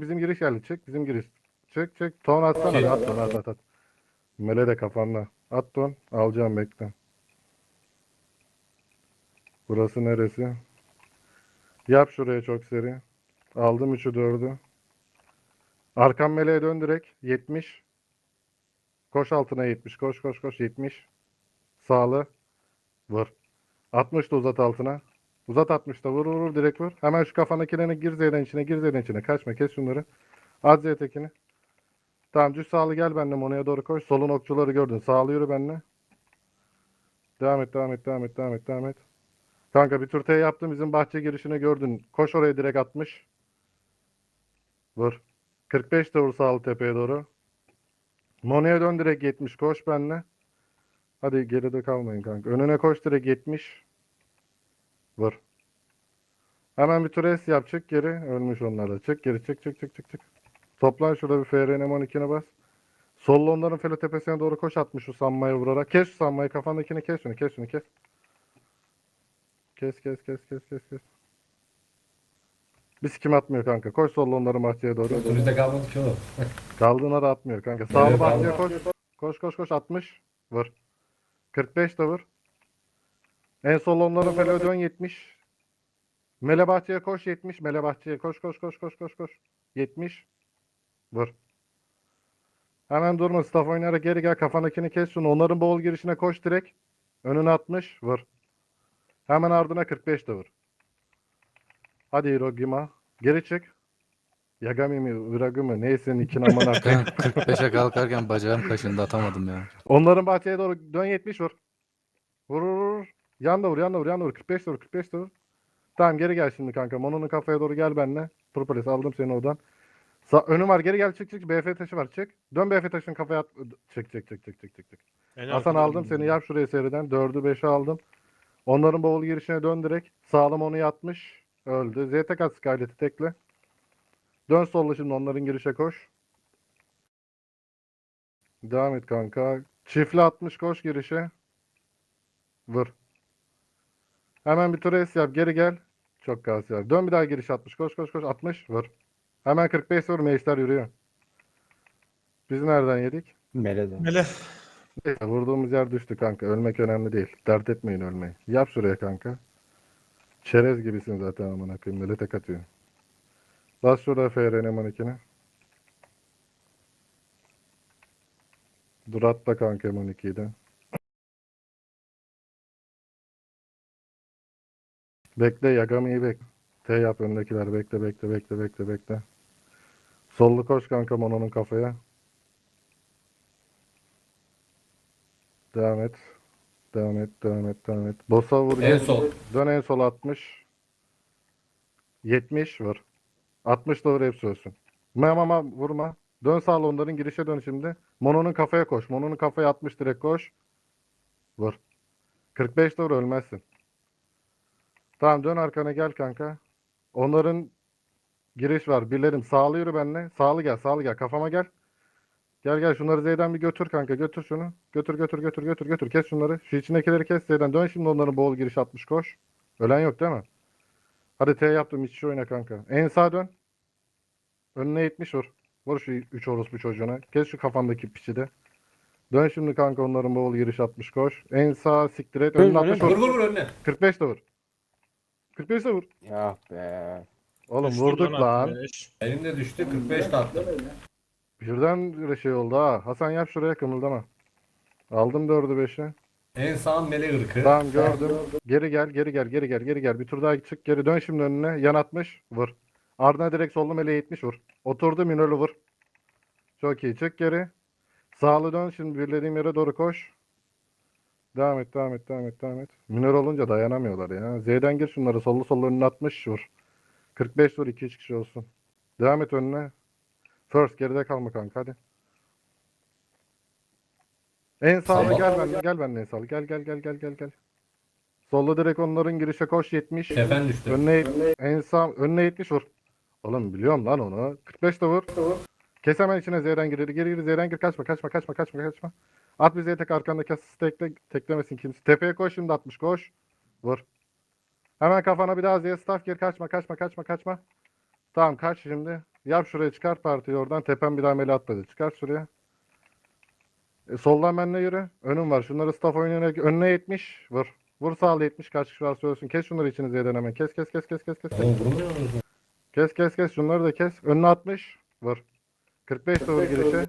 Bizim giriş geldi. Çık bizim giriş. Çık çık. Ton atsana. Okey. At ton at at at. Mele de kafanda. At ton. Alacağım bekle. Burası neresi? Yap şuraya çok seri. Aldım 3'ü 4'ü. Arkam meleğe dön direkt. 70. Koş altına 70. Koş koş koş 70. Sağlı. Vur. 60 da uzat altına. Uzat 60 da vur vur vur direkt vur. Hemen şu kafandakilerini gir zeyden içine gir zeyden içine. Kaçma kes şunları. Az zeytekini. Tamam düz sağlı gel benimle Mono'ya doğru koş. Solun okçuları gördün. Sağlı yürü benimle. Devam et devam et devam et devam et devam et. Kanka bir tur T yaptım. Bizim bahçe girişine gördün. Koş oraya direkt 60. Vur. 45 de vur sağlı tepeye doğru. Mono'ya dön direkt 70. Koş benimle. Hadi geride kalmayın kanka. Önüne koş direkt 70. Vur. Hemen bir tur S yap. Çık geri. Ölmüş onlar da. Çık geri. Çık çık çık çık çık. Toplan şurada bir FRN M12'ne bas. Sollu onların felo tepesine doğru koş atmış şu sanmaya vurarak. Kes şu sanmayı kafandakini kes şunu kes şunu kes. Kes kes kes kes kes kes. Bir sikim atmıyor kanka. Koş sollu onların bahçeye doğru. Üstümüzde kalmadı ki oğlum. Kaldığına da atmıyor kanka. Sağlı bahçeye koş. Koş koş koş 60. Vur. 45 de vur. En sol onların felo dön 70. Mele bahçeye koş 70. Mele bahçeye koş koş koş koş koş koş. 70. Vur. Hemen durma. Staff oynayarak geri gel. Kafandakini kes şunu. Onların boğul girişine koş direkt. Önüne 60. Vur. Hemen ardına 45 de vur. Hadi Hirogima. Geri çık. Yagami mi, Uragu mu? Neyse nikin koyayım. Ben 45'e kalkarken bacağım kaşındı atamadım ya. Onların bahçeye doğru dön 70 vur. Vur vur vur. Yan da vur yan da vur yan da vur. 45 de vur 45 de vur. Tamam geri gel şimdi kanka. Mono'nun kafaya doğru gel benimle. Propolis aldım seni oradan. Sa önüm var geri gel çık çık. BF taşı var çık. Dön BF taşın kafaya at. Çık çık çık çık çık. çık. En Hasan aldım seni yap şuraya seriden. 4'ü 5'i aldım. Onların bavul girişine dön direkt. Sağlam onu yatmış. Öldü. ZT kat Skylet'i tekle. Dön solla şimdi onların girişe koş. Devam et kanka. Çiftli 60 koş girişe. Vur. Hemen bir tur es yap. Geri gel. Çok gaz yap. Dön bir daha giriş 60. Koş koş koş 60. Vur. Hemen 45 vur. Meşler yürüyor. Biz nereden yedik? Mele'de. Mele. Neyse, Vurduğumuz yer düştü kanka. Ölmek önemli değil. Dert etmeyin ölmeyi. Yap şuraya kanka. Çerez gibisin zaten amına koyayım. Böyle tek atıyor. Bas şurada FRN M12'ni. Dur atla kanka M12'yi Bekle Yagami'yi bek. T yap öndekiler. Bekle bekle bekle bekle bekle. Sollu koş kanka Mono'nun kafaya. Devam et. Devam et, devam et, devam et. Boss'a vur. En sol. Dön en sol 60. 70 vur. 60 da vur hepsi ölsün. Mama vurma. Dön sağla onların girişe dön şimdi. Mono'nun kafaya koş. Mono'nun kafaya 60 direkt koş. Vur. 45 de vur ölmezsin. Tamam dön arkana gel kanka. Onların giriş var. Birlerim sağlı yürü benimle. Sağlı gel, sağlı gel. Kafama gel. Gel gel şunları Z'den bir götür kanka. Götür şunu. Götür götür götür götür götür. Kes şunları. Şu içindekileri kes Z'den. Dön şimdi onların bol giriş 60 koş. Ölen yok değil mi? Hadi T yaptım. İç içe oyna kanka. En sağa dön. Önüne 70 vur. Vur şu 3 orospu çocuğuna. Kes şu kafandaki piçi de. Dön şimdi kanka onların bol giriş 60 koş. En sağ siktir et. Önüne Dön, 60 Vur vur. vur vur önüne. 45 de vur. 45 de vur. Ya be. Oğlum Düştü vurduk lan. 65. Benim de düştü 45 de attım. Birden şey oldu ha. Hasan yap şuraya kımıldama. Aldım 4'ü 5'i. En sağ mele ırkı. Tamam gördüm. Geri gel, geri gel, geri gel, geri gel. Bir tur daha çık, geri dön şimdi önüne. Yan 60, vur. Ardına direkt sollu meleğe 70 vur. Oturdu minörlü vur. Çok iyi. Çık geri. Sağlı dön şimdi birlediğim yere doğru koş. Devam et, devam et, devam et, devam et. Minör olunca dayanamıyorlar ya. Z'den gir şunları. Sollu sollu önüne 60 vur. 45 vur, 2-3 kişi olsun. Devam et önüne. First geride kalma kanka hadi. En sağlı Tamam. gel ben gel benimle en sağlı. Gel gel gel gel gel gel. Solda direkt onların girişe koş 70. Kefen düştü. Önüne en sağ önüne 70 vur. Oğlum biliyorum lan onu. 45 de vur. Kes hemen içine Z'den gir. Geri gir Z'den gir. Kaçma kaçma kaçma kaçma kaçma. At bir Z tek arkandaki asist tekle, teklemesin kimse. Tepeye koş şimdi 60 koş. Vur. Hemen kafana bir daha Z staff gir. Kaçma kaçma kaçma kaçma. Tamam kaç şimdi. Yap şuraya çıkar partiyi oradan. Tepem bir daha mele atladı. Çıkar şuraya. E, soldan benimle yürü. Önüm var. Şunları staff oynayarak önüne 70. Vur. Vur sağlı 70. Kaç kişi varsa ölsün. Kes şunları içinize yeden hemen. Kes kes kes kes kes kes. Kes kes kes. Şunları da kes. Önüne 60. Vur. 45 de vur girişe.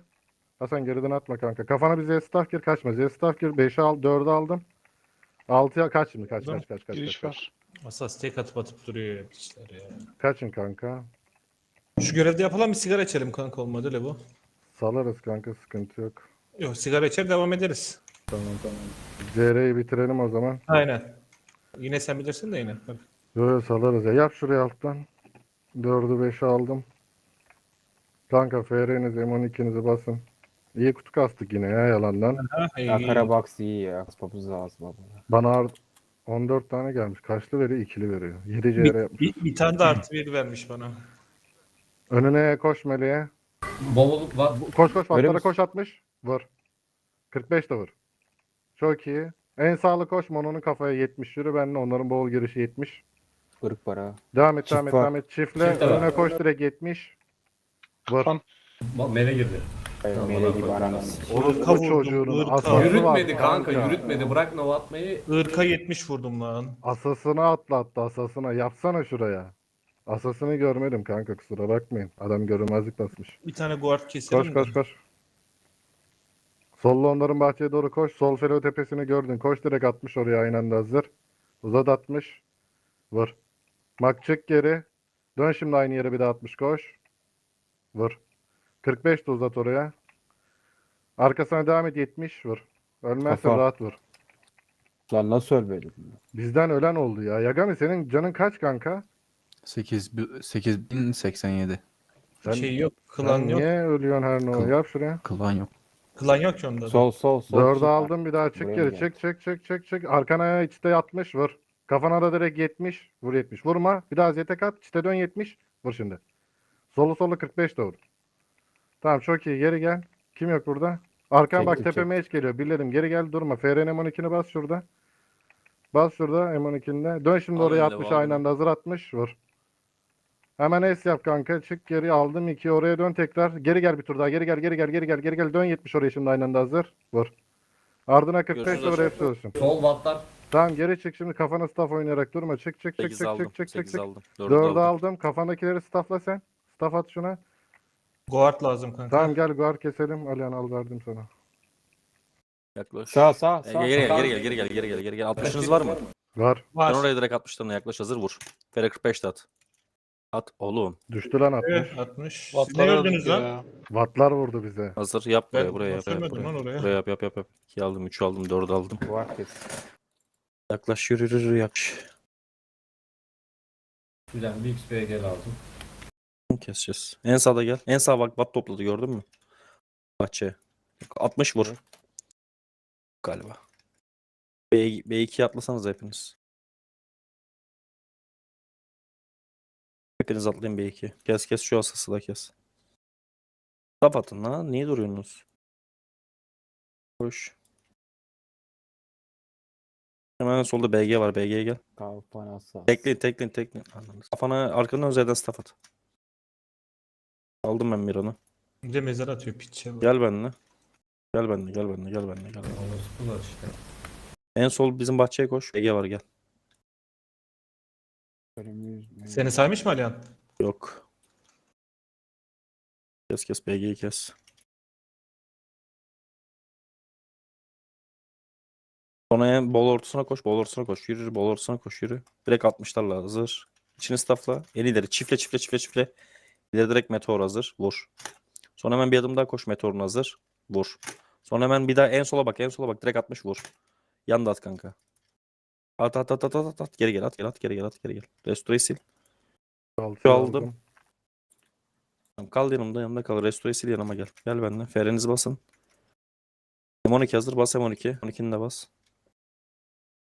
Hasan geriden atma kanka. Kafana bir Z-Staff gir kaçma. Z-Staff gir. 5'i al. 4'ü aldım. 6'ya kaç şimdi. Kaç kaç kaç kaç. Giriş kaç, kaç. var. Asas tek atıp atıp duruyor ya piçler ya. Kaçın kanka. Şu görevde yapılan bir sigara içelim kanka olmadı öyle bu. Salarız kanka. Sıkıntı yok. Yok sigara içer devam ederiz. Tamam tamam. CR'yi bitirelim o zaman. Aynen. Yine sen bilirsin de yine. Böyle salarız ya. Yap şuraya alttan. 4'ü 5'i aldım. Kanka FR'nizi M12'nizi basın. İyi kutu kastık yine ya yalandan. Ha, iyi, Ya iyi. Karabox iyi ya. Kapımız lazım baba. Bana ar- 14 tane gelmiş. Kaçlı veriyor? İkili veriyor. 7 CR bir, yapmış. bir, bir tane de artı bir vermiş bana. Önüne koş meleğe. Bolluk var. Koş koş Öyle vatlara misin? koş atmış. Vur. 45 de vur. Çok iyi. En sağlı koş Mono'nun kafaya 70 yürü benle onların bol girişi 70. Irk para. Devam et Çift devam et var. devam et. Çiftle Çift de var. önüne koş direkt 70. Vur. Bak mele girdi. Mele gibi Irka bu vurdum, çocuğunun asası var Yürütmedi kanka, yürütmedi. Bırak nova atmayı. Irka 70 vurdum lan. Asasını atlattı asasına. Yapsana şuraya. Asasını görmedim kanka kusura bakmayın. Adam görünmezlik basmış. Bir tane guard keselim Koş de. koş koş. Sollu onların bahçeye doğru koş. Sol felo tepesini gördün. Koş direkt 60 oraya aynı anda hazır. Uzat 60. Vur. Mak çık geri. Dön şimdi aynı yere bir daha 60 koş. Vur. 45 de uzat oraya. Arkasına devam et 70 vur. Ölmezsen Kafa. rahat vur. Lan nasıl ölmedim? Bizden ölen oldu ya. Yagami senin canın kaç kanka? 8 8087. Sen, Şey yok. sen Klan yok. niye ölüyorsun her no? Kıl- Yap şuraya. Kılan yok. Klan yok ki onda. da. Sol sol sol. Dördü aldım bir daha çık Buraya geri. gel. Çık çık çık çık çık. Arkana içte yatmış vur. Kafana da direkt 70. Vur 70. Vurma. Bir daha zete kat. İçte dön 70. Vur şimdi. Solu solu 45 de vur. Tamam çok iyi. Geri gel. Kim yok burada? Arkan Çektim, bak tepeme hiç geliyor. Billerim geri gel durma. FRN M12'ni bas şurada. Bas şurada M12'nde. Dön şimdi Al oraya eline, 60 al aynı anda hazır 60. Vur. Hemen S yap kanka. Çık geri aldım 2 oraya dön tekrar. Geri gel bir tur daha. Geri gel geri gel geri gel geri gel. Dön 70 oraya şimdi aynı anda hazır. Vur. Ardına 45 de Görüşürüz vur aşağı. hepsi olsun. Sol wattlar. Tamam geri çık şimdi kafana staff oynayarak durma. Çık çık çık 8 çık aldım. çık çık çık 8 çık. aldım. 4 4'ü aldım. aldım. Kafandakileri staffla sen. Staff at şuna. Guard lazım kanka. Tamam gel guard keselim. Alihan al verdim sana. Yaklaş. Sağ sağ E, sağ. Geri gel geri gel geri gel geri gel geri gel. 60'ınız var mı? Var. Ben Var. oraya direkt 60'larına yaklaş hazır vur. Fere 45 de at. At oğlum. Düştü lan 60. Evet 60. Siz ne öldük lan? Wattlar vurdu bize. Hazır yap buraya Ben buraya yap, yap lan buraya. oraya. Buraya yap yap yap yap. 2 aldım 3 aldım 4 aldım. Var kes. Yaklaş yürü yürü yürü yaklaş. Güzel bir XP'ye gel lazım. Keseceğiz. En sağda gel. En sağ bak bat topladı gördün mü? Bahçe. 60 vur. Galiba. B, B2'ye atlasanız hepiniz. Hepiniz atlayın B2. Kes kes şu asası da kes. Tap atın lan. Niye duruyorsunuz? Koş. Hemen solda BG var. BG'ye gel. Kafana sağ. Tekleyin tekleyin tekleyin. Kafana arkadan özelden staff at. Aldım ben Miran'ı. Bir de mezar atıyor piç ya. Gel benimle. Gel benimle gel benimle gel benimle gel benimle. İşte. En sol bizim bahçeye koş. BG var gel. Seni saymış mı Alihan? Yok. Kes kes BG'yi kes. Sonra en bol ortasına koş, bol ortasına koş. Yürü, yürü, bol ortasına koş, yürü. Direkt 60'larla hazır. İçini staffla. En ileri çiftle çiftle çiftle çiftle. İleri direkt meteor hazır. Vur. Sonra hemen bir adım daha koş meteorun hazır. Vur. Sonra hemen bir daha en sola bak, en sola bak. Direkt 60 vur. Yanda at kanka. At at at at at at. Geri gel at gel at geri gel at geri gel. Restore'yi sil. Altıyı aldım. Tamam, kal yanımda yanımda kal. Restore sil yanıma gel. Gel benimle. Ferenizi basın. M12 hazır. Bas M12. 12'ni de bas.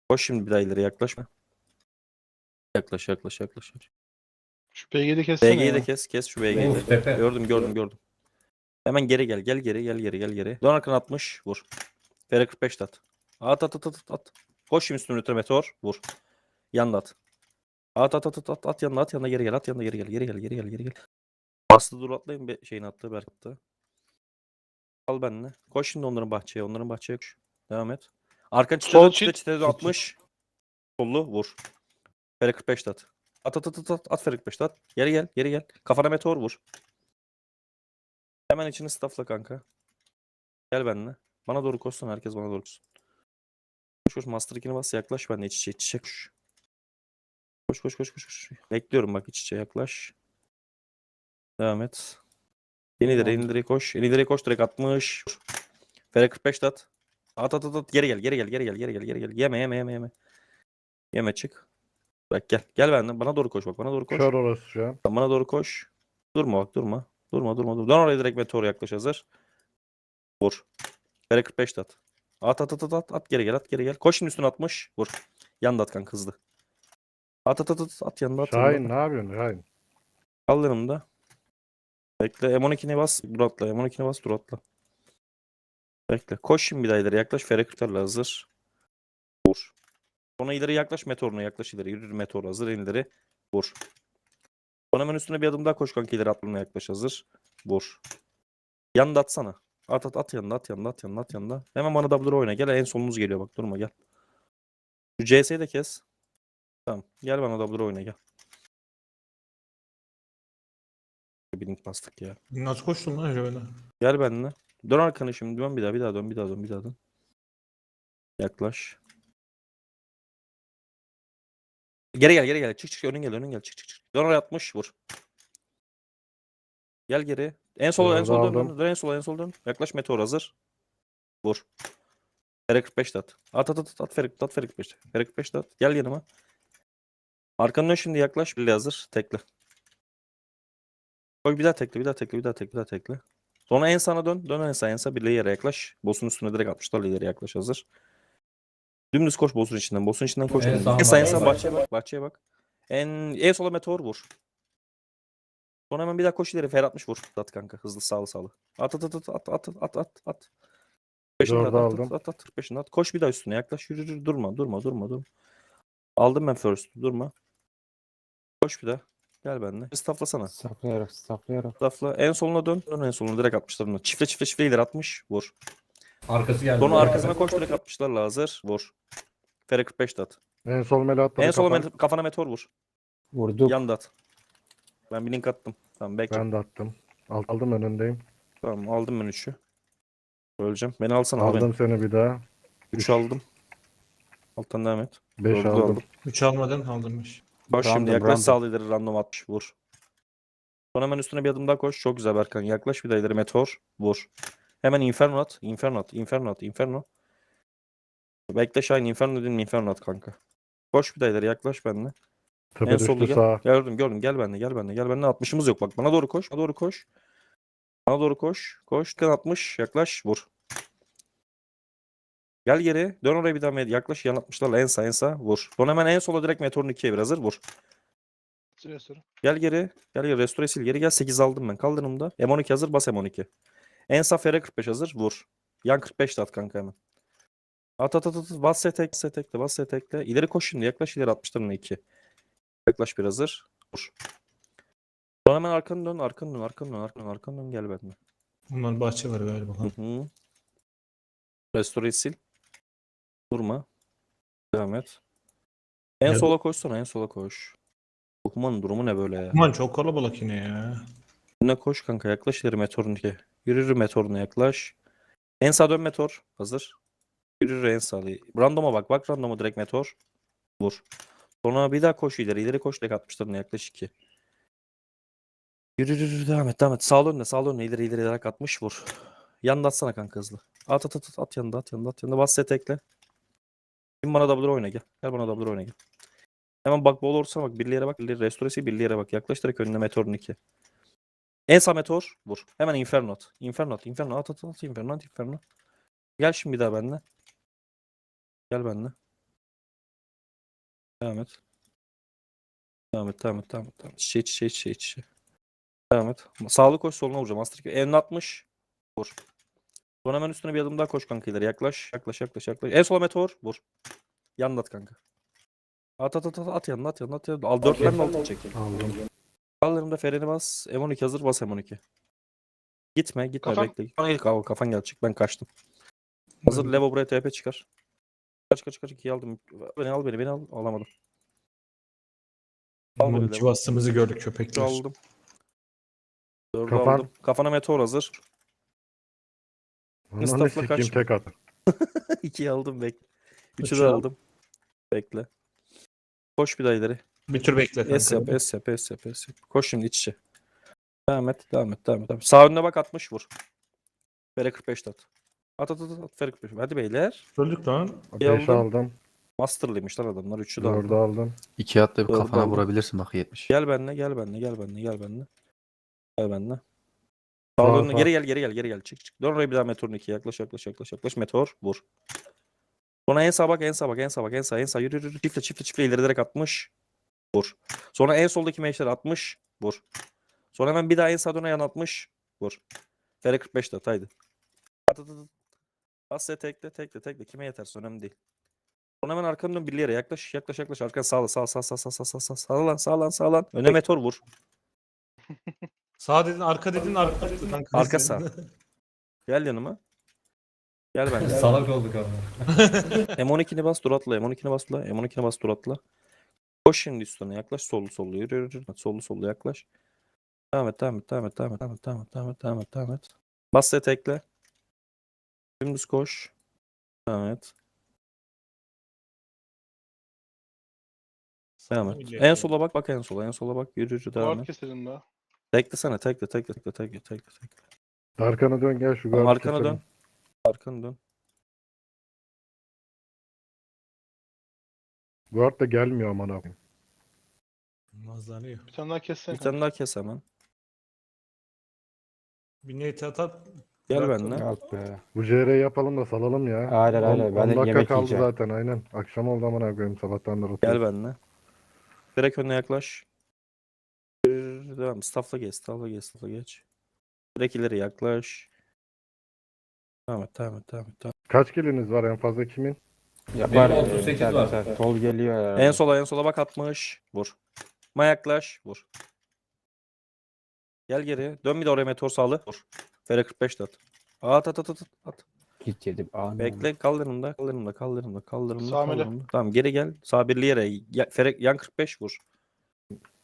Koş şimdi bir daha ileri yaklaşma. Yaklaş yaklaş yaklaş. Şu PG'de kessene BG'yi de ya. kes. Kes şu BG'yi de. tepe. Gördüm gördüm gördüm. Hemen geri gel. Gel geri gel geri gel geri. Dön arkana 60. Vur. Fere 45 de at. At at at at at. at. Koş şimdi üstüne lütfen meteor. Vur. Yanda at. At at at at at at yanına at yanına geri gel at yanına geri gel geri gel geri gel geri gel. Bastı dur atlayın be şeyini attı Berk attı. Al benimle. Koş şimdi onların bahçeye. Onların bahçeye koş. Devam et. Arkan çitede Sol çit. çitede 60. Sollu vur. Fere 45 de at. At at at at at. At 45 de at. Geri gel. Geri gel. Kafana meteor vur. Hemen içini staffla kanka. Gel benimle. Bana doğru koşsun. Herkes bana doğru koşsun. Koş koş. Master 2'ni bas. Yaklaş benimle iç içe. iç içe koş. Koş koş koş koş. Bekliyorum bak iç içe yaklaş. Devam et. Yeni direğe, yeni direğe koş. Yeni direğe koş direkt 60. Fere 45 de at. At at at at. Geri gel, geri gel, geri gel, geri gel, geri gel. Yeme yeme yeme yeme. Yeme çık. Bak gel. Gel benden. Bana doğru koş bak. Bana doğru koş. Kör orası şu an. Bana doğru koş. Durma bak durma. Durma durma durma. Dön oraya direkt meteor yaklaş hazır. Vur. Fere 45 de at. At at at at at. At geri gel at geri gel. Koş şimdi üstüne 60. Vur. Yanda at kanka hızlı. At at at at. At yanında at. yanında. Şahin ne yapıyorsun Şahin? Kal yanımda. Bekle. M12'ne bas. Dur atla. M12'ne bas. Dur atla. Bekle. Koş şimdi bir daha ileri yaklaş. Fere 40'larla hazır. Sonra ileri yaklaş. Meteoruna yaklaş ileri. Yürür meteor hazır. ileri. Vur. Sonra hemen üstüne bir adım daha koş kanka. ileri atlığına yaklaş hazır. Vur. Yanında atsana. At at at yanında at yanında at yanında at yanında. Hemen bana W oyna. Gel en solunuz geliyor bak. Durma gel. Şu CS'yi de kes. Tamam. Gel bana W oyna gel. Bir link bastık ya. Nasıl koştun lan öyle? Gel benimle. Dön arkanı şimdi. Dön bir daha, bir daha dön, bir daha dön, bir daha dön. Yaklaş. Geri gel, geri gel. Çık çık önün gel, önün gel. Çık çık çık. Dön oraya 60 vur. Gel geri. En sola, en sola dön, dön, en sola, en sola dön. Yaklaş meteor hazır. Vur. Fere 45 de at. At at at at, Fere at Fere 45. Fere 45 de at. Gel yanıma. Arkanı dön şimdi yaklaş. Birliği hazır. Tekle. Koy bir daha tekle, bir daha tekle, bir daha tekle, bir daha tekle. Sonra en sana dön. Dön en sağa en sağa. Birliğe yere yaklaş. Boss'un üstüne direkt 60'larla ileri yaklaş hazır. Dümdüz koş boss'un içinden. Boss'un içinden koş. En sağa en en bahçeye bak. Bahçeye bak. En, en sola meteor vur. Sonra hemen bir daha koş ileri. Fer 60 vur. At kanka. Hızlı sağlı sağlı. At at at at at at at at at. Peşinde at, Dördü at, at, at, at, peşinde at. Koş bir daha üstüne yaklaş. Yürü, yürü. Durma, durma, durma, durma. Aldım ben first. Durma. Koş bir daha. Gel benimle. Stafflasana. Saplayarak saplayarak. Staffla. En soluna dön. Dön en soluna direkt 60'larına. Çifle çifle çifle ileri 60. Vur. Arkası geldi. Sonra arkasına koş direkt 60'larla hazır. Vur. Fere 45 de at. En sol mele atladı En sola kafan. met- kafana meteor vur. Vurduk. Yan da at. Ben bir link attım. Tamam bekle. Ben de attım. Aldım önündeyim. Tamam aldım ben 3'ü. Öleceğim. Beni alsana al beni. Aldım seni bir daha. 3 aldım. Alttan devam et. 5 Dördü aldım. aldım. 3 almadan aldım 5. Koş şimdi Random, yaklaş random. sağ ileri random 60 vur. Sonra hemen üstüne bir adım daha koş. Çok güzel Berkan. Yaklaş bir daha ileri meteor. Vur. Hemen inferno at. Inferno at. Inferno at. Inferno. Bekle Şahin. Inferno dedim inferno at kanka. Koş bir daha ileri yaklaş benimle. Tepe En solda gel. sağa. Gördüm gördüm. Gel benimle gel benimle gel benimle. 60'ımız yok bak. Bana doğru koş. Bana doğru koş. Bana doğru koş. Koş. Dikkat 60. Yaklaş. Vur. Gel geri. Dön oraya bir daha. med- Yaklaş. Yan 60'larla en sağ en sağ. Vur. Sonra hemen en sola direkt meteorun 2'ye bir hazır. Vur. Süre süre. Gel geri. Gel geri. Restore sil. Geri gel. 8 aldım ben. Kaldırımda. M12 hazır. Bas M12. En sağ FR 45 hazır. Vur. Yan 45 de at kanka hemen. At at at at. Bas setek. Setekle. Bas setekle. İleri koş şimdi. Yaklaş ileri 60'larına 2. Yaklaş bir hazır. Vur. Sonra hemen arkanı dön. Arkanı dön. Arkanı dön. Arkanı dön. Arkanı dön. Gel benimle. Bunlar bahçe var galiba. Hı hı. Restore sil. Durma. Devam et. En Ya- sola koşsana. En sola koş. Hukumanın durumu ne böyle ya? Aman çok kalabalık yine ya. Önüne koş kanka yaklaş ileri meteorun diye. Yürü yürü meteoruna yaklaş. En sağ dön meteor. Hazır. Yürü yürü en sağ. Randoma bak. Bak randoma direkt meteor. Vur. Sonra bir daha koş ileri. İleri koş direkt 60'larına yaklaş 2. Yürü yürü yürü devam et devam et. Sağ önüne sağ önüne ileri ileri direkt 60 vur. Yanında atsana kanka hızlı. At at at at, at yanında at yanında at yanında. Bas set ekle. Şimdi bana double oyna gel. Gel bana double oyna gel. Hemen bak bol olursa bak birliğe bak. Birliğe restoresi birliğe bak. Yaklaş direkt önüne meteorun 2. En sağ meteor vur. Hemen inferno at. Inferno at. At at at. Inferno at. Inferno. Gel şimdi bir daha benimle. Gel benimle. Devam et. Devam et. Devam et. Devam et. Devam et. Çiçeği çiçeği çiçeği çiçeği. Devam et. Sağlı koş soluna vuracağım. Master 2. Elini 60. Vur. Sonra hemen üstüne bir adım daha koş kanka ileri. Yaklaş. Yaklaş yaklaş yaklaş. En sola meteor. Vur. Yanına at kanka. At at at at at yanına at yanına at yanına. Al 4 Okey. mermi altı. Aldım. Kaldırımda freni bas. M12 hazır bas M12. Gitme gitme Kafam. bekle. Bana ilk al kafan gelecek ben kaçtım. Hazır Levo buraya TP çıkar. Kaç kaç kaç ikiyi aldım. Beni al beni beni al. Alamadım. Al beni Levo. bastığımızı gördük Dördü köpekler. aldım. Dördü Kafan. aldım. Kafana meteor hazır. Ananı Mustafa sikeyim kaçma. tek at. İkiyi aldım bekle. Üçü Üçü de al. aldım. Bekle. Koş bir daha ileri. Bir tür bekle kanka. Es yap, es yap, es yap, es yap. Koş şimdi iç içe. Devam et, devam et, devam et. Devam. Sağ önüne bak 60 vur. Fere 45 de at. At at at at. Fere 45. Hadi beyler. Öldük lan. 5 aldım. aldım. Masterlıymış lan adamlar. 3'ü de 4'ü aldım. aldım. İki atla bir Doğru, kafana doğru. vurabilirsin bak 70. Gel benimle, gel benimle, gel benimle, gel benimle. Gel benimle. Sağ Sağ, önüne sağ. geri gel, geri gel, geri gel. Çık çık. Dön oraya bir daha meteorun 2. Yaklaş, yaklaş, yaklaş, yaklaş. Meteor vur. Sonra en sağa bak, en sağa bak, en sağa bak, en sağa, en sağa. Yürü, yürü, yürü. Çiftle, çiftle, çiftle ileri direkt 60. Vur. Sonra en soldaki meşleri 60. Vur. Sonra hemen bir daha en döne yan 60. Vur. Fere 45 de at haydi. At at at. at. Bas ya tekle tekle tekle. Kime yeterse önemli değil. Sonra hemen arkanı dön birli yere yaklaş yaklaş yaklaş. Arkan sağla sağ sağ sağ sağ sağ sağ sağ sağ lan sağ lan sağ lan. Öne meteor vur. Sağ dedin arka dedin arka dedin. Kanka. Arka sağ. Gel yanıma. Gel ben. Salak olduk ama. M12'ni bas dur atla. M12'ni bas atla. M12'ni bas dur atla. Koş şimdi üstüne yaklaş. Sollu sollu yürü yürü. yürü. Sollu sollu yaklaş. Devam et devam et devam et devam et devam et devam et devam et devam et devam et. Bas tekle. Dümdüz koş. Devam et. Devam et. En sola bak bak en sola en sola bak yürü yürü devam et. keselim daha. Teklesene tekle tekle tekle tekle tekle tekle. Arkana dön gel şu Tamam, arkana keselim. dön. Arkana dön. Guard da gelmiyor aman abi. Nazlanıyor. Bir tane daha kessene. Bir tane daha kes hemen. Bir niyeti atat. Gel benimle. Yok be. Bu CR'yi yapalım da salalım ya. Aynen, aynen. 10 Ben de dakika yemek kaldı yiyeceğim. zaten aynen. Akşam oldu aman koyayım sabahtan beri Gel benimle. Direkt önüne yaklaş. Yürü, Devam. Staff'la geç. Staff'la geç. Staff'la geç. Direkt ileri yaklaş. Et. Et. Devam et. Devam. Kaç kiliniz var en fazla kimin? Yapar. Benim e, 38 biter, var. biter. Sol geliyor ya. En sola en sola bak 60. Vur. Ma yaklaş. Vur. Gel geri. Dön bir de oraya meteor sağlı. Vur. Fere 45 de at. At at at at. at. Git yedim. Amin. Bekle kal yanımda. Kal yanımda. Kal yanımda. Kal yanımda. Sağ kal mele. yanımda. Tamam geri gel. Sağ birli yere. Ya, yan 45 vur.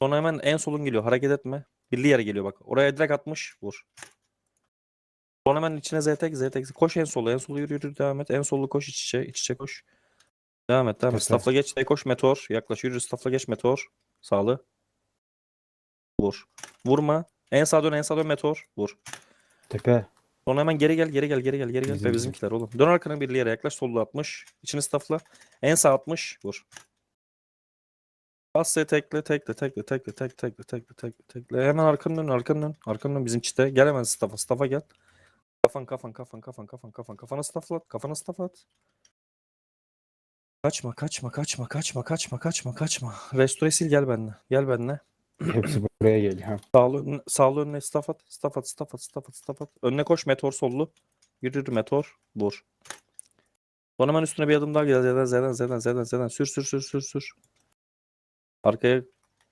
Sonra hemen en solun geliyor. Hareket etme. Birli yere geliyor bak. Oraya direkt atmış. Vur. Sonra hemen içine ZTX ZTX. Koş en sola. En sola yürü yürü devam et. En solu koş iç içe. iç içe koş. Devam et devam et. Tepe. Staff'la geç. Koş meteor. Yaklaş yürü. Staff'la geç meteor. Sağlı. Vur. Vurma. En sağa dön en sağa dön meteor. Vur. Tepe. Sonra hemen geri gel, geri gel, geri gel, geri gel. Bizim Ve bizimkiler oğlum. Dön arkana birli yere yaklaş. Solda 60. İçini staffla. En sağ 60. Vur. Bas tekle, tekle, tekle, tekle, tekle, tekle, tekle, tekle, tekle. Hemen arkanı dön, arkanı dön. Arkanı dön bizim çite. Gel hemen staff'a, staff'a gel. Kafan, kafan, kafan, kafan, kafan, kafan. Kafana staffla at, kafana staff at. Kaçma, kaçma, kaçma, kaçma, kaçma, kaçma, kaçma. Restore sil gel benimle. Gel benimle. Hepsi buraya geliyor. Sağlı, önüne- sağlı önüne staff at. Staff at, staff at, staff at, staff at. Önüne koş meteor sollu. Yürü yürü meteor. Vur. Sonra hemen üstüne bir adım daha gel. Zeden zeden zeden zeden zeden. Sür sür sür sür sür. Arkaya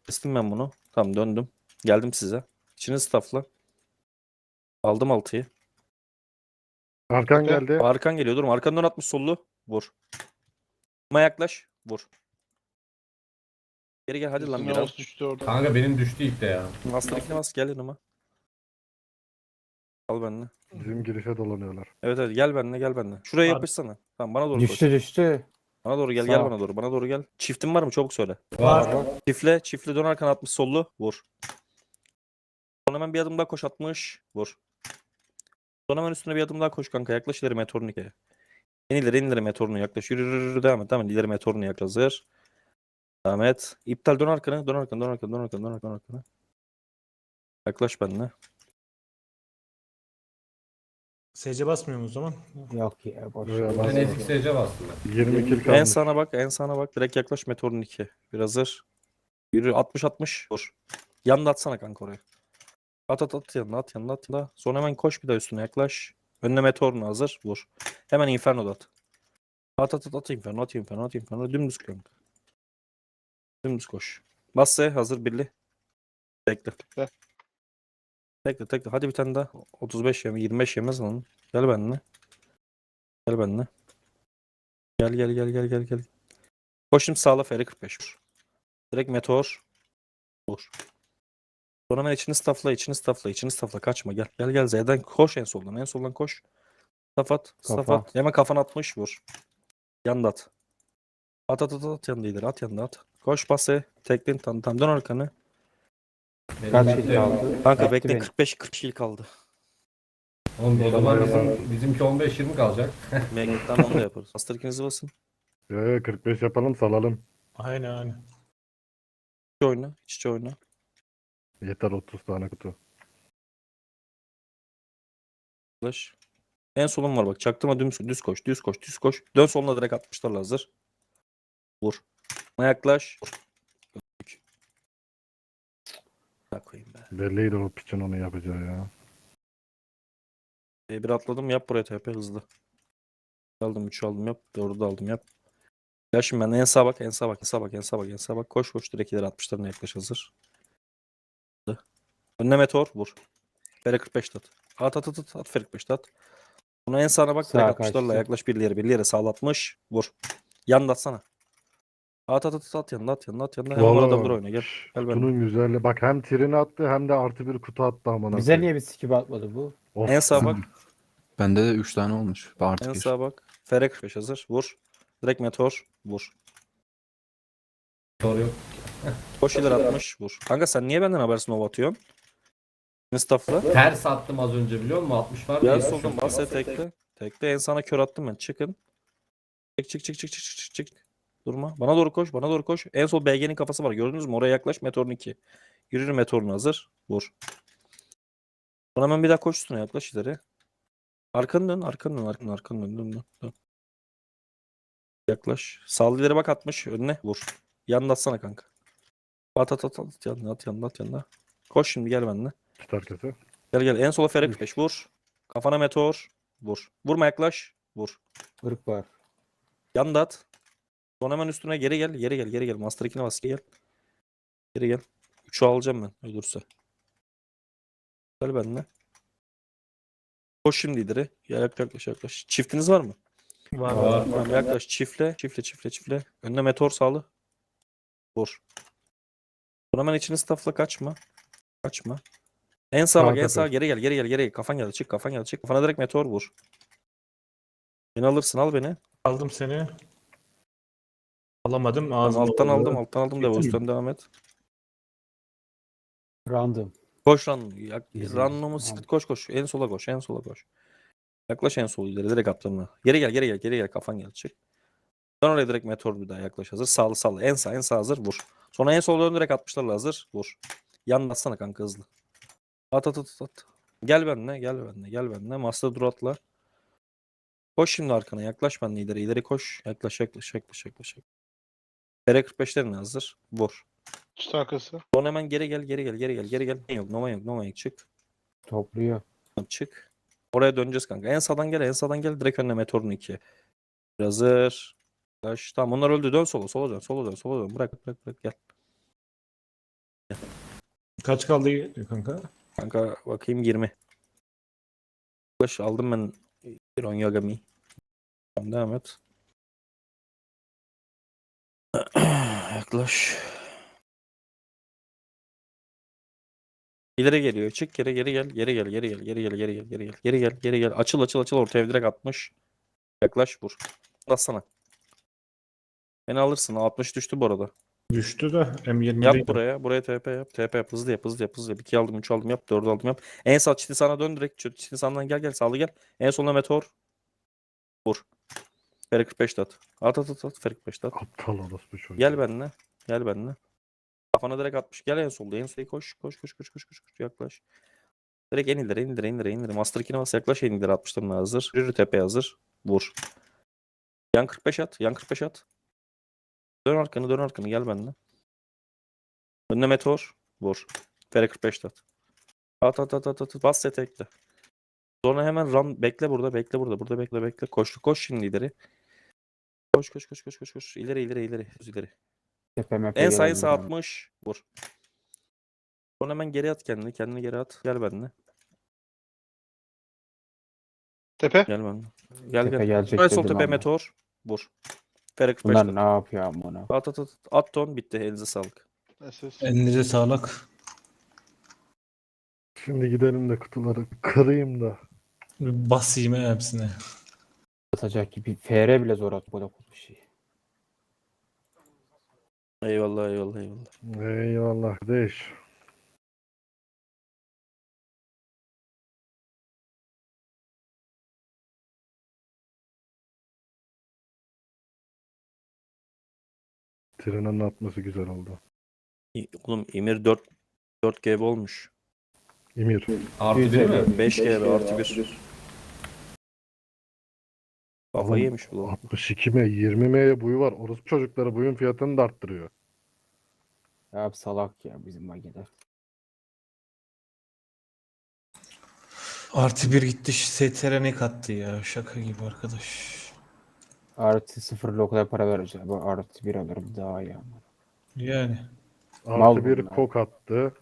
kestim ben bunu. Tamam döndüm. Geldim size. İçini staffla. Aldım altıyı. Arkan geldi. Arkan geliyor. Durma. Arkandan atmış sollu. Vur. Ma yaklaş. Vur. Geri gel hadi lan Üstüne bir al. Oğuz düştü orada. Kanka benim düştü ilk de ya. Master 2'ne bas gel yanıma. Al benimle. Bizim girişe dolanıyorlar. Evet evet gel benimle gel benimle. Şuraya Abi- yapışsana. Tamam bana doğru koş. Düştü düştü. Bana doğru gel gel Sağ. bana doğru. Bana doğru gel. Çiftin var mı? Çabuk söyle. Var. Çiftle çiftle dön arkana 60 sollu vur. Sonra hemen bir adım daha koş 60 vur. Sonra hemen üstüne bir adım daha koş kanka yaklaş ileri meteornike. En ileri en ileri meteorunu yaklaş. Yürü yürü yürü devam et. Devam et. İleri meteorunu yaklaş. Hazır. Devam et. İptal dön arkana. Dön arkana. Dön arkana. Dön arkana. Dön arkana. Dön arkana. Yaklaş benimle. SC basmıyor mu o zaman? Yok ya boş. Ver. bas. Ben eski SC bastım ben. 20 kil En kalmış. sağına bak. En sağına bak. Direkt yaklaş meteorun 2. Bir hazır. Yürü 60 60 vur. Yanına atsana kanka oraya. At at at yanına at yanına at yanına. Sonra hemen koş bir daha üstüne yaklaş. Önüne meteorunu hazır. Vur. Hemen inferno at. At at at at inferno at inferno at inferno. Dümdüz kanka. Dümdüz koş. Bas S hazır birli. Bekle. Ver. Bekle tekle. Hadi bir tane daha. 35 yeme 25 yemez lan. Gel benimle. Gel benimle. Gel gel gel gel gel gel. Koş şimdi sağla Feri 45 vur. Direkt meteor. Vur. Sonra hemen içini staffla, içini staffla, içini staffla. Kaçma gel. Gel gel Z'den koş en soldan. En soldan koş. Staff at. Staff Kafa. at. Hemen kafana atmış vur. Yanda at. At at at at yanında ileri. At yanında at. Koş bası. Teklin tam tam dön arkanı. Kaç kill kaldı? Kanka beni. 45 40 kill kaldı. Oğlum o zaman bizim, bizimki 15-20 kalacak. Magnet'ten onu da yaparız. Master ikinizi basın. Ya, ya, 45 yapalım salalım. Aynen aynen. İç oyna. iç içe oyna. Yeter 30 tane kutu. Flash. En solun var bak. Çaktırma düz, düz koş. Düz koş. Düz koş. Dön soluna direkt 60'larla hazır. Vur. Yaklaş. Öldük. Be. Belliydi o piçin onu yapacağı ya. E, bir atladım yap buraya TP hızlı. Aldım 3 aldım yap. 4'ü de aldım yap. Ya şimdi ben en sağa bak en sağa bak en sağa bak en sağa bak en sağa bak. Koş koş direkt ileri 60'larına yaklaş hazır. Önüne meteor vur. Fere 45 at. At at at at. At Fere 45 at. Buna en sağına bak. Sağa Direkt 60'larla kaçtı. yaklaş birliğe birliğe sağlatmış. Vur. Yanında atsana. At at at at, at yanında at yanında at yanında. Hemen Valla, orada vur oyna gel. Gel benimle. Kutunun güzelliği. Bak hem tirini attı hem de artı bir kutu attı amına. Bize koyayım. niye bir skip atmadı bu? Of. En sağa bak. Bende de 3 tane olmuş. Artı En bir. sağa bak. Fere 45 hazır. Vur. Direkt meteor. Vur. Soru yok. Koş ileri atmış. Vur. Kanka sen niye benden habersin o atıyorsun? Instafla. Ters attım az önce biliyor musun? 60 var. Soldan düşürdüm. bas tekle. Tekle en sana kör attım ben. Çıkın. Çık çık çık çık çık çık çık. Durma. Bana doğru koş. Bana doğru koş. En sol BG'nin kafası var. Gördünüz mü? Oraya yaklaş. Meteorun 2. Yürür meteorun hazır. Vur. Sonra hemen bir daha koş üstüne yaklaş ileri. Arkanı dön. Arkanı dön. Arkanı, arkanı dön. Dön, dön, dön. Yaklaş. Sağlı ileri bak atmış. Önüne vur. Yanına atsana kanka. At at at at. Yanına at yanına at yanına. Koş şimdi gel benimle. Tut arkası. Gel gel. En sola Fere 45 vur. Kafana meteor. Vur. Vurma yaklaş. Vur. Irk var. Yanda at. Sonra hemen üstüne geri gel. Geri gel. Geri gel. Master 2'ne bas. Geri gel. Geri gel. 3'ü alacağım ben. Ölürse. Gel benimle. Koş şimdi ileri. Gel yaklaş yaklaş yaklaş. Çiftiniz var mı? Var Var. var. Tamam yaklaş. Çiftle. Çiftle çiftle çiftle. Önüne meteor sağlı. Vur. Sonra hemen içini staffla kaçma. Kaçma. En sağa bak en sağa geri gel geri gel geri gel. Kafan geldi çık kafan geldi çık. Kafana direkt meteor vur. Beni alırsın al beni. Aldım seni. Alamadım. Ağzına alttan aldım alttan aldım Devos'tan devam et. Random. Koş ran. Yak, randomu Tamam. sıkıt koş koş. En sola koş en sola koş. Yaklaş en sol ileri direkt attığımda. Geri gel geri gel geri gel kafan gel çık. Dön oraya direkt meteor bir daha yaklaş hazır. Sağlı sağlı en sağ en sağ hazır vur. Sonra en sola dön direkt 60'larla hazır vur. Yanına atsana kanka hızlı. At at at at. Gel benimle gel benimle gel benimle. Master dur atla. Koş şimdi arkana yaklaş benimle ileri ileri koş. Yaklaş yaklaş yaklaş yaklaş. Bere 45'lerin hazır. Vur. Çıt arkası. Sonra hemen geri gel geri gel geri gel geri gel. Yok Nova yok Nova yok çık. Topluyor. Çık. Oraya döneceğiz kanka. En sağdan gel en sağdan gel. Direkt önüne meteorun 2. Hazır. Taş. Tamam onlar öldü. Dön sola sola dön sola dön sola dön. Bırak bırak bırak gel. Kaç kaldı kanka? Kanka bakayım 20. Yaklaş aldım ben Iron Yagami. Devam et. Yaklaş. İleri geliyor. Çık geri geri gel. Geri gel geri gel geri gel geri gel geri gel geri gel geri gel. Açıl açıl açıl ortaya direkt 60. Yaklaş vur. Bassana. Beni alırsın. 60 düştü bu arada. Düştü de M20'de. Yap buraya. Buraya TP yap. TP yap. Hızlı yap. Hızlı yap. Hızlı yap. 2 aldım. 3 aldım. Yap. 4 aldım. Yap. En sağ çiti sana dön direkt. Çiti sağdan gel gel. Sağlı gel. En soluna meteor. Vur. Fer 45 at. At at at at. Fer 45 at. Aptal orospu çocuğu. Gel benimle. Gel benimle. Kafana direkt atmış. Gel en solda. En solda koş. Koş koş koş koş koş. koş. Yaklaş. Direkt en ileri en ileri en ileri en ileri. Master 2'ne bas. Yaklaş en ileri 60'larına hazır. Yürü tepe hazır. Vur. Yan 45 at. Yan 45 at. Dön arkanı dön arkanı. Gel benimle. Önüne meteor. Vur. Fere 45 at. At at at at at. Bas set ekle. Sonra hemen run. Bekle burada. Bekle burada. Burada bekle bekle. Koş. Koş şimdi ileri. Koş koş koş koş koş koş. İleri ileri ileri. Düz ileri. Tepe En sağ adam. 60. Vur. Sonra hemen geri at kendini. Kendini geri at. Gel benimle. Tepe. Gel benimle. Gel Tepe gel. gelecek Gel sol tepe ama. meteor. Vur. Ferek Bunlar 45'te. ne yapıyor amına? At at at. At ton bitti. Elinize sağlık. SS. Elinize sağlık. Şimdi gidelim de kutuları kırayım da. Bir Basayım hepsine. Atacak gibi. FR bile zor at bu şey. Eyvallah eyvallah eyvallah. Eyvallah kardeş. Trenin atması güzel oldu. Oğlum Emir 4 4 GB olmuş. Emir. Artı mi? 5 GB artı 1. Kafayı yemiş bu. lan. 62M, 20M'ye buyu var. Orospu çocukları buyun fiyatını da arttırıyor. Ya abi salak ya bizim magiler. Artı bir gitti STR ne kattı ya şaka gibi arkadaş. Artı sıfırla o kadar para vereceğim. Bu artı bir alırım daha iyi ama. Yani. Artı Mal bir bunlar. kok attı.